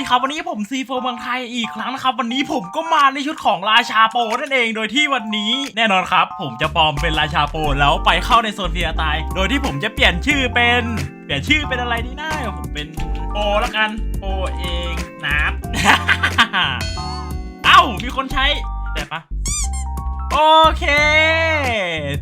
ดีครับวันนี้ผมซีโฟเมืองไทยอีกครั้งนะครับ วันนี้ผมก็มาในชุดของราชาโปนั่นเองโดยที่วันนี้แน่นอนครับ ผมจะปลอมเป็นราชาโปแล้วไปเข้าในโซนเฟียตาย โดยที่ผมจะเปลี่ยนชื่อเป็น เปลี่ยนชื่อเป็นอะไรดีนะผมเป็นโปละกันโปเองนับเอ้ามีคนใช้แต่ปะ โอเค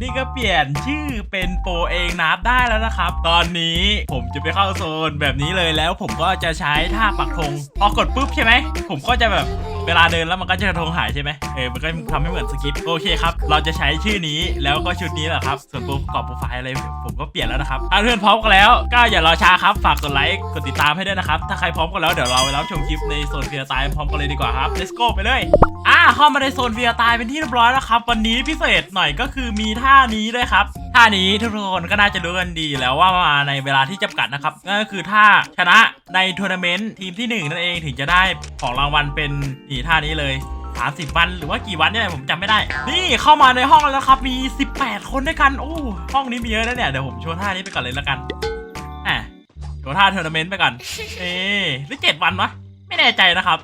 นี่ก็เปลี่ยนชื่อเป็นโปรเองนับได้แล้วนะครับ ตอนนี้ผมจะไปเข้าโซนแบบนี้เลยแล้วผมก็จะใช้ท่าปักธงพอกดปุ๊บใช่ไหม ผมก็จะแบบ เวลาเดินแล้วมันก็จะธงหายใช่ไหมเออมันก็ทำให้เหมือนสกิปโอเคครับ เราจะใช้ชื่อนี้แล้วก็ชุดนี้แหละครับ ส่วนตัวประกอบโปรไฟล์อะไรผมก็เปลี่ยนแล้วนะครับถ้าเพื่อนพร้อมกันแล้วก็อย่ารอช้าครับ ฝากกดไลค์กดติดตามให้ด้วยนะครับ ถ้าใครพร้อมกันแล้วเดี๋ยวเราไปรับชมคลิปในโซนเฟียร์ตายพร้อมกันเลยดีกว่าครับ let's go ไปเลยอ่าเข้ามาในโซน VR ตายเป็นที่เรียบร้อยแล้วครับ วันนี้พิเศษหน่อยก็คือมีท่านี้ด้วยครับ ท่านี้ทุกคนก็น่าจะรู้กันดีแล้วว่ามาในเวลาที่จำกัดนะครับนั่นก็คือท่าชนะในทัวร์นาเมนต์ทีมที่หนึ่งนั่นเองถึงจะได้ของรางวัลเป็นนี่ท่านี้เลย30 วันหรือว่ากี่วันเนี่ยผมจำไม่ได้ นี่เข้ามาในห้องแล้วครับมี 18 คนด้วยกัน โอ้ห้องนี้มีเยอะนะเนี่ยเดี๋ยวผมโชว์ท่านี้ไปก่อนเลยละกันอะโชว์ท่าทัวร์นาเมนต์ไปก่อนเอ๊หรือเจ็ดวันวะไม่แน่ใจนะครับ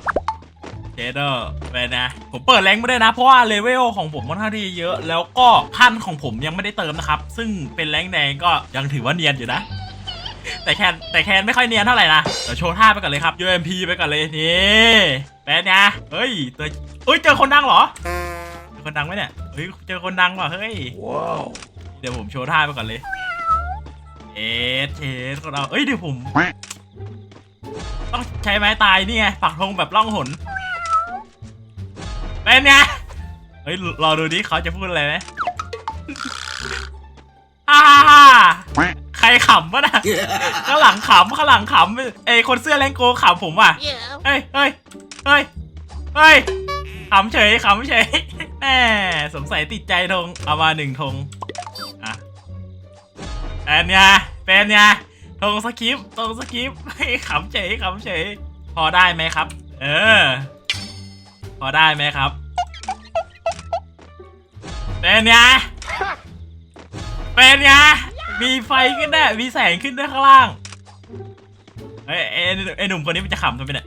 เจเดอร์เป็นนะ ผมเปิดแรงไม่ได้นะ เพราะว่าเลเวลของผมค่อนข้างที่เยอะ แล้วก็ขั้นของผมยังไม่ได้เติมนะครับ ซึ่งเป็นแรงแดงก็ยังถือว่าเนียนอยู่นะ แต่แคนแต่แคนไม่ค่อยเนียนเท่าไหร่นะเดี๋ยวโชว์ท่าไปก่อนเลยครับ UMP ไปก่อนเลยนี่เป็นไงเฮ้ยเจอเฮ้ยเจอคนดังเหรอเจอคนดังไหมเนี่ยเฮ้ยเจอคนดังว่ะเฮ้ยว้าวเดี๋ยวผมโชว์ท่าไปก่อนเลยเอสเชสของเราเอ้ยเดี๋ยวผม ต้องใช้ไม้ตายนี่ไงปักธงแบบล่องหน เป็นไงเฮ้ยรอดูดิเขาจะพูดอะไรไหมฮ่าฮ่าฮ่าใครขำวะนะข้างหลังขำข้างหลังขำเอยคนเสื้อแรงโกขำผมว่ะ Yeah. เฮ้ยเฮ้ยเฮ้ยเฮ้ยขำเฉยขำเฉยแหมสงสัยติดใจธงเอามาหนึ่งธงอะเป็นไงเป็นไงธงสคริปต์ธงสคริปต์เฮ้ยขำเฉยขำเฉยพอได้ไหมครับ เออ พอได้ไหมครับ เป็นไงเป็นไงมีไฟขึ้นได้มีแสงขึ้นด้วยข้างล่างเฮ้ยไอ้ไอ้หนุ่มคนนี้มันจะขำทำไมเนี่ย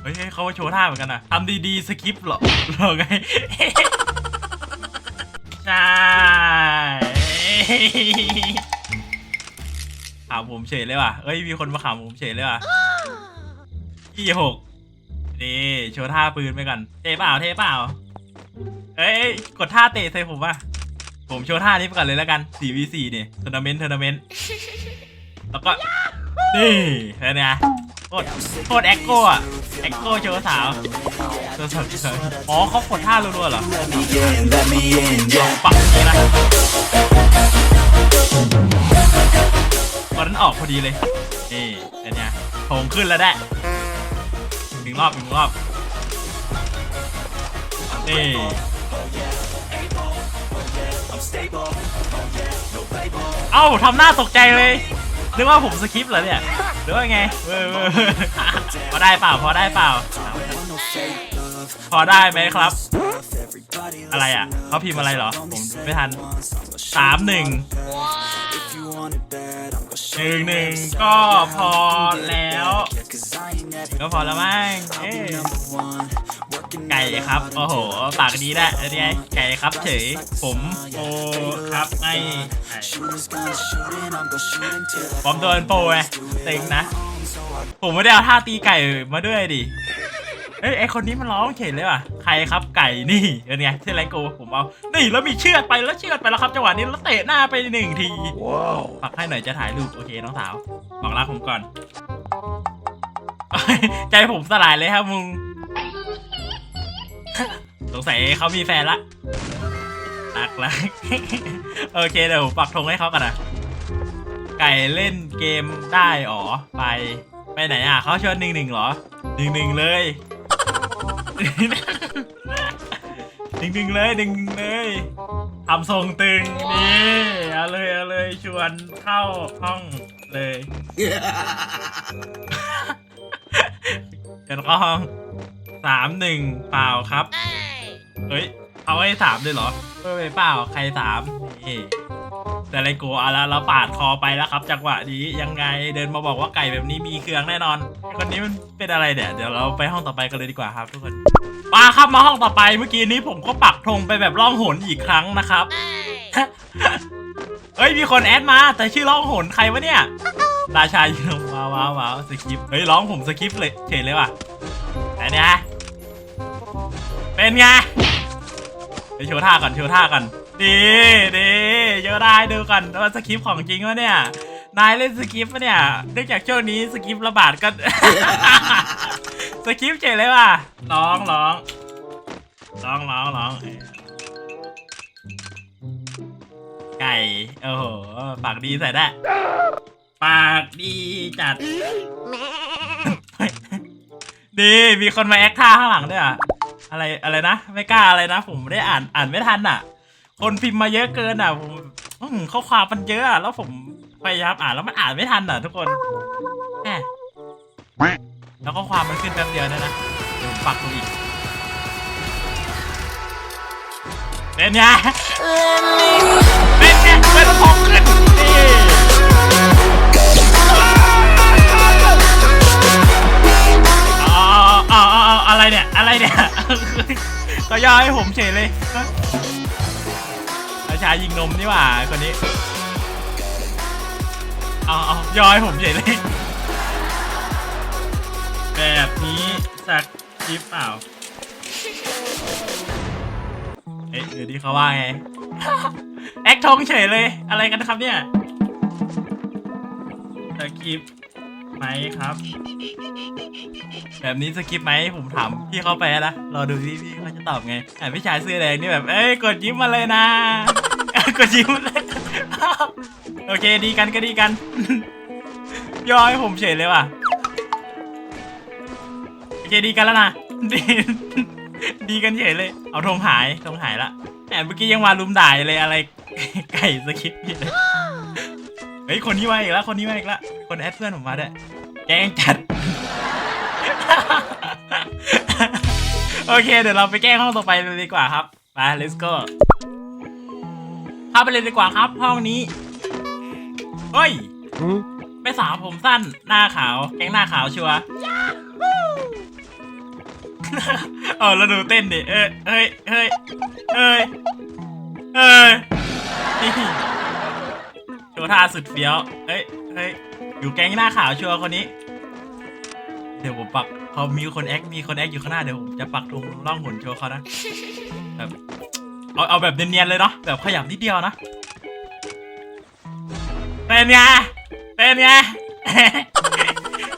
เฮ้ยเขาโชว์ท่าเหมือนกันนะทำดีๆสคริปต์เหรอหรอไงใช่ขำผมเฉยเลยว่ะเอ้ยมีคนมาขำผมเฉยเลยว่ะยี่หก นี่โชว์ท่าปืนไปก่อนเทเปล่าเทเปล่าเอ้ยกดท่าเตะใส่ผมว่ะผมโชว์ท่านี้ไปก่อนเลยแล้วกัน 4v4 เนี่ยทัวร์นาเมนต์ทัวร์นาเมนต์แล้วก็นี่เห็นไงโคตรโคตรแอคโก้อะแอคโก้โชว์สาวโชว์สาวเฉยอ๋อเขากดท่ารัวๆเหรอ Let me in, let me in, yeah. ปักนี้นะตอนนั้นออกพอดีเลยนี่เป็นไงโถงขึ้นแล้วได้ งรอบหนึ่งรอบนี่เอ้าทำหน้าตกใจเลยนึกว่าผมสคริปต์เหรอเนี่ยหรือว่าไงเว้ยเว้ยเว้ยพอได้เปล่าพอได้เปล่า พอได้ไหมครับ อะไรอะเขาพิมพ์อะไรเหรอ ผมไม่ทันสามหนึ่ง หนึ่งหนึ่งก็พอแล้วก็พอแล้วมั้งเอ้ยไก่ครับ โอ้โห ปากดีได้อันนี้ไงไก่ครับเฉย ผมโอครับไม่ไอ้ผมโดนโปรไงเต็งนะ ผมไม่ได้เอาท่าตีไก่มาด้วยดิ เอ้ยไอคนนี้มันร้องเฉยเลยว่ะใครครับไก่นี่เป็นไงเทเลนโกผมเอานี่แล้วมีเชือดไปแล้วเชือดไปแล้วครับจังหวะนี้แล้วเตะหน้าไปหนึ่งทีว้าวปักให้หน่อยจะถ่ายรูปโอเคน้องสาวบอกรักผมก่อน ใจผมสลายเลยครับมึงสงสัยเขามีแฟนละรักละโอเคเดี๋ยวผมปักธงให้เขากันนะไก่เล่นเกมได้อ๋อไปไปไหนอะเขาชวนหนึ่งหนึ่งเหรอหนึ่งหนึ่งเลย หนึ่งหนึ่งเลยหนึ่งเลยทำทรงตึงนี่เอาเลยเอาเลยชวนเข้าห้องเลยชวนเข้าห้องสามหนึ่งเปล่าครับ Hey. เฮ้ยเอาให้สามเลยเหรอเออเปล่าใครสามนี่ แต่ไรโกเอาละเราปาดคอไปแล้วครับจังหวะนี้ยังไงเดินมาบอกว่าไก่แบบนี้มีเครื่องแน่นอน คนนี้มันเป็นอะไรเนี่ยเดี๋ยวเราไปห้องต่อไปกันเลยดีกว่าครับทุกคนมาครับมาห้องต่อไปเมื่อกี้นี้ผมก็ปักธงไปแบบล่องหนอีกครั้งนะครับเฮ้ยมีคนแอดมาแต่ชื่อล่องหนใครวะเนี่ยราชายิงว้าวว้าวว้าวสคริปเฮ้ยร้องผมสคริปเลยเฉยเลยว่ะแต่เนี่ยเป็นไงไปโชว์ท่าก่อนโชว์ท่าก่อนดีดี โชว์ได้ดูก่อนว่าสคริปต์ของจริงวะเนี่ย นายเล่นสคริปต์ปะเนี่ยเนื่องจากช่วงนี้สคริปต์ระบาดก็ สคริปต์เฉยเลยว่ะร้องร้องร้องร้องร้องไก่โอ้โหปากดีใส่ได้ปากดีจัดดีมีคนมาแอคท่าข้างหลังด้วยอะอะไรอะไรนะ ไม่กล้าอะไรนะ ผมไม่ได้อ่านอ่านไม่ทันอะ คนพิมพ์มาเยอะเกินอะผมอื้อหือข้อความมันเยอะอะแล้วผมพยายามอ่านแล้วมันอ่านไม่ทันอะทุกคนแหมแล้วข้อความมันขึ้นแป๊บเดียวนะนะเดี๋ยวผมปักลงอีกเป็นไงเป็นไงเป็นของขึ้นนี่เอาเอาเอาเอาอะไรเนี่ย อะไรเนี่ย ก็ย่อให้ผมเฉยเลย ยิงนมนี่หว่าคนนี้เอาเอายอให้ผมเฉยเลย แบบนี้สักคลิปเปล่าเอ๊ะเดี๋ยวนี้เขาว่าไง แอคทงเฉยเลย อะไรกันครับเนี่ยสคริปไหมครับ แบบนี้สคริปไหมผมถามพี่เขาไปนะรอดูพี่พี่เขาจะตอบไงอะพี่ชายเสื้อแดงนี่แบบ เอ้ยกดยิ้มมาเลยนะ กดยิ้มเลยโอเคดีกันก็ดีกัน ย่อให้ผมเฉยเลยว่ะ โอเคดีกันแล้วนะ ดีดีกันเฉยเลย เอาธงหายธงหายละแต่เมื่อกี้ยังมาลุมด่ายเลยอะไรไก่สคริปต์เลยเฮ้ยคนนี้มาอีกแล้วคนนี้มาอีกแล้วคนแอดเพื่อนผมมาด้วยแกงจัด โอเค เดี๋ยวเราไปแก้ห้องต่อไปเลยดีกว่าครับ ไป let's go เข้าไปเลยดีกว่าครับ ห้องนี้ เฮ้ยไปสาวผมสั้น หน้าขาว แก๊งหน้าขาวชัวร์เออแล้วดูเต้นดิ เอ้ยเฮ้ย เฮ้ย เฮ้ย เฮ้ยนี่โชว์ท่าสุดเฟี้ยว เฮ้ย เฮ้ย อยู่แก๊งหน้าขาวชัวร์คนนี้ เดี๋ยวผมปักพอมีคนแอค มีคนแอคอยู่ข้างหน้า เดี๋ยวผมจะปักตรงร่องหุ่นโชว์เขานะแบบ เอาเอาแบบเนียนๆเลยเนาะแบบขยับนิดเดียวนะเป็นไงเป็นไง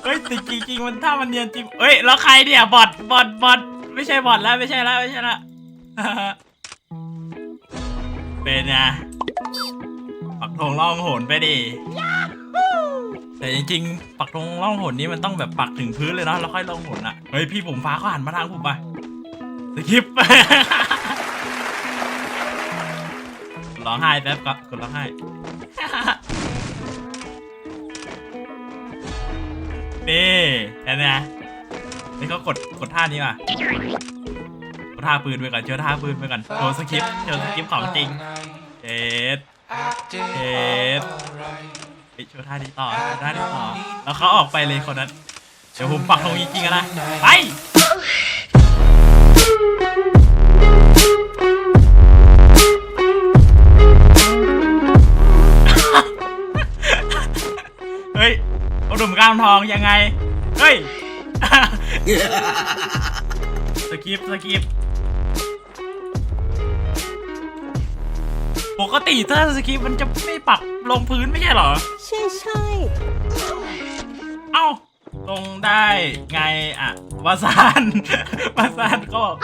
เฮ้ยแต่จริงๆมันถ้ามันเนียนจริงเฮ้ยแล้วใครเนี่ยบอทบอทบอทไม่ใช่บอทแล้วไม่ใช่แล้วไม่ใช่ละเป็นไงปักธงล่องหนไปดิแต่จริงๆ ปักธงล่องหนนี้มันต้องแบบปักถึงพื้นเลยเนาะแล้วค่อยล่องหนอะเฮ้ยพี่ผมฟ้าเขาหันมาทางผมไปสกิป องไห้แป๊บก็กดร้องไห้ นี่เห็นไหมนี่เขากดกดท่านี้ว่ะกดท่าปืนไปก่อนเจอท่าปืนไปก่อนโชว์สคริปต์โชว์สคริปต์ของจริงเจ็ดเจ็ดไปโชว์ท่านี้ต่อท่านี้ต่อ แล้วเขาออกไปเลยคนนั้น เดี๋ยวผมปักลงจริงๆนะ ไปาดุมกล้ามทองยังไง เฮ้ย สกิป สกิป ปกติถ้าสกิปมันจะไม่ปักลงพื้นไม่ใช่เหรอ ใช่ใช่เอ้า ลงได้ไงอะวาซานวาซานก็บอก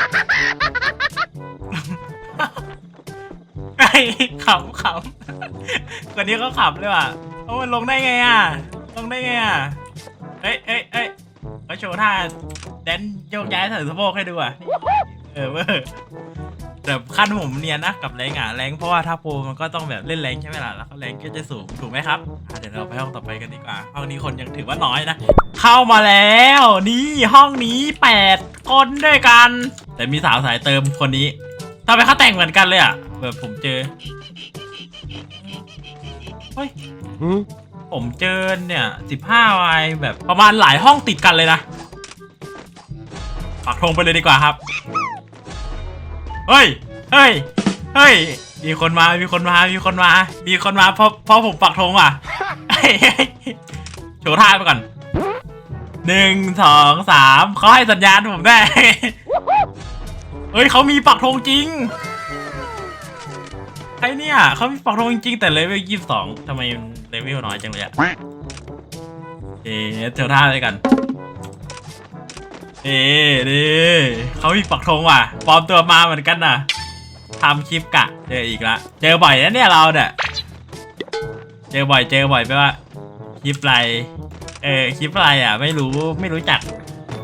ไอ้ขำขำคนนี้ก็ขำเลยว่ะเอ้ามันลงได้ไงอะ ลงได้ไงอะ เอ้ยเอ้ยเอ้ยเขาโชว์ท่าแดนโยกย้ายใส่สะโพกให้ดูอะ เออเว้ยแต่ขั้นผมเนียนนะกับแรงอะแรงเพราะว่าถ้าโปรมันก็ต้องแบบเล่นแรงใช่ไหมล่ะแล้วก็แรงก็จะสูงถูกไหมครับอะเดี๋ยวเราไปห้องต่อไปกันดีกว่าห้องนี้คนยังถือว่าน้อยนะ เข้ามาแล้วนี่ห้องนี้แปดคนด้วยกัน แต่มีสาวสายเติมคนนี้ทำไมเขาแต่งเหมือนกันเลยอะแบบผมเจอเฮ้ย ผมเจอเนี่ยสิบห้าวายแบบประมาณหลายห้องติดกันเลยนะปักธงไปเลยดีกว่าครับ เฮ้ย เฮ้ย เฮ้ย มีคนมา มีคนมา มีคนมา มีคนมาเพราะเพราะผมปักธงอะโชว์ท่าไปก่อนหนึ่งสองสามเขาให้สัญญาณผมได้ เฮ้ยเขามีปักธงจริงใครเนี่ยเขามีปักธงจริงแต่เลเวลยี่สิบสองทำไม เลเวลน้อยจังเลยอะเอ๊ะเจ้าท่าเลยกัน เอ๊ะดิเขามีปักธงว่ะปลอมตัวมาเหมือนกันน่ะทำคลิปกะ เจออีกละ เจอบ่อยนะเนี่ยเราเนี่ย เจอบ่อยเจอบ่อยไปว่าคลิปอะไร เออคลิปอะไรอะ ไม่รู้ไม่รู้จัก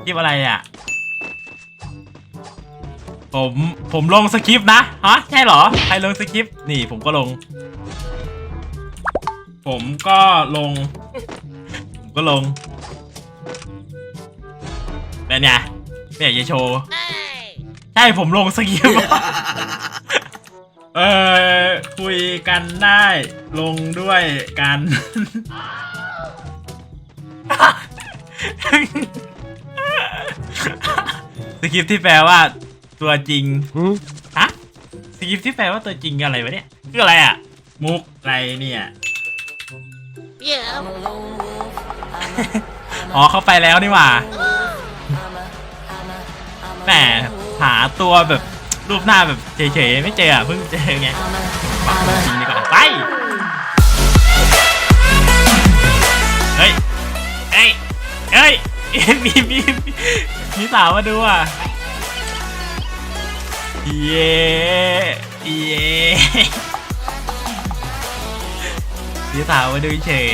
คลิปอะไรอะ ผมผมลงสคริปต์นะฮะใช่เหรอ ใครลงสคริปต์นี่ผมก็ลง ผมก็ลง ผมก็ลงเป็นไงไม่อยากจะโชว์ ใช่ผมลงสคริปต์เออคุยกันได้ลงด้วยกันสคริปต์ที่แปลว่าตัวจริงฮะสคริปต์ที่แปลว่าตัวจริงอะไรวะเนี่ยคืออะไรอะ มุกอะไรเนี่ย อ๋อเขาไปแล้วนี่หว่าแหมหาตัวแบบรูปหน้าแบบเฉยๆไม่เจออะเพิ่งเจอไงปักจริงดีกว่าไปเฮ้ยเฮ้ยเฮ้ยมีมีมีมีสาวมาดูอะเย้เย้ พี่สาวมาดูเฉย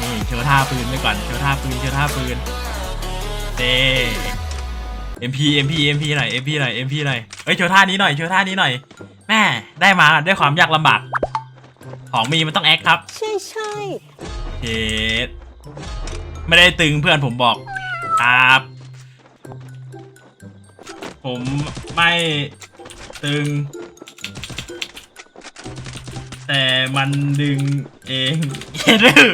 นี่โชว์ท่าปืนไปก่อน โชว์ท่าปืน โชว์ท่าปืนเด้ MP MP MP หน่อย MP หน่อย MP หน่อยเอ้ยโชว์ท่านี้หน่อย โชว์ท่านี้หน่อย แม่ได้มาด้วยความยากลำบาก ของมีมันต้องแอคครับ ใช่ใช่เชดไม่ได้ตึงเพื่อนผมบอก ครับ ผมไม่ตึง แต่มันดึงเองเยดื้อ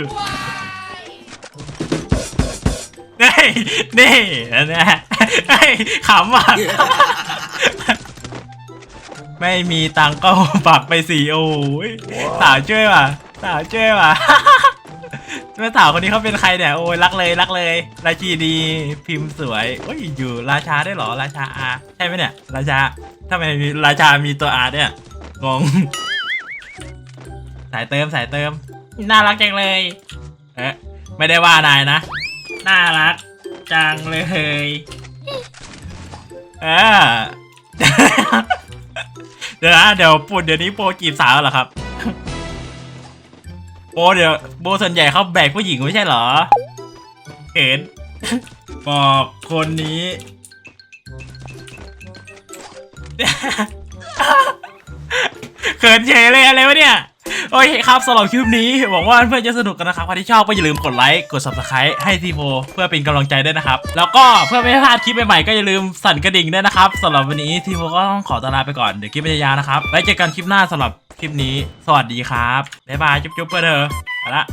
นี่นี่อันเนี้ยเฮ้ยขำว่ะไม่มีตังค์ก็ปักไปสี่โอ้ยสาวช่วยว่ะสาวช่วยว่ะแม่สาวคนนี้เขาเป็นใครเนี่ยโอ้ยรักเลยรักเลย ราชีดีพิมพ์สวยโอ้ยอยู่ราชาได้เหรอราชาอาใช่ไหมเนี่ย ราชาทำไมมีราชามีตัวอาเนี่ยงง สายเติมสายเติม น่ารักจังเลย เอ๊ะไม่ได้ว่านายนะ น่ารักจังเลยเออเดี๋ยวนะเดี๋ยวปุ่นเดี๋ยวนี้โปรจีบสาวเหรอครับโบเดี๋ยวโบส่วนใหญ่เขาแบกผู้หญิงไม่ใช่เหรอ เห็นบอกคนนี้เขินเฉยเลยอะไรวะเนี่ย โอเคครับสำหรับคลิปนี้หวังว่าเพื่อนจะสนุกกันนะครับใครที่ชอบก็อย่าลืมกดไลค์กด subscribe ให้ทีโฟเพื่อเป็นกำลังใจด้วยนะครับ แล้วก็เพื่อไม่ให้พลาดคลิปใหม่ๆก็อย่าลืมสั่นกระดิ่งด้วยนะครับสำหรับวันนี้ทีโฟก็ต้องขอตวลาไปก่อนเดี๋ยวคลิปมันจะยาวนะครับไว้เจอกันคลิปหน้าสำหรับคลิปนี้ สวัสดีครับบ๊ายบายจุ๊บๆเพื่อนเธอไปละ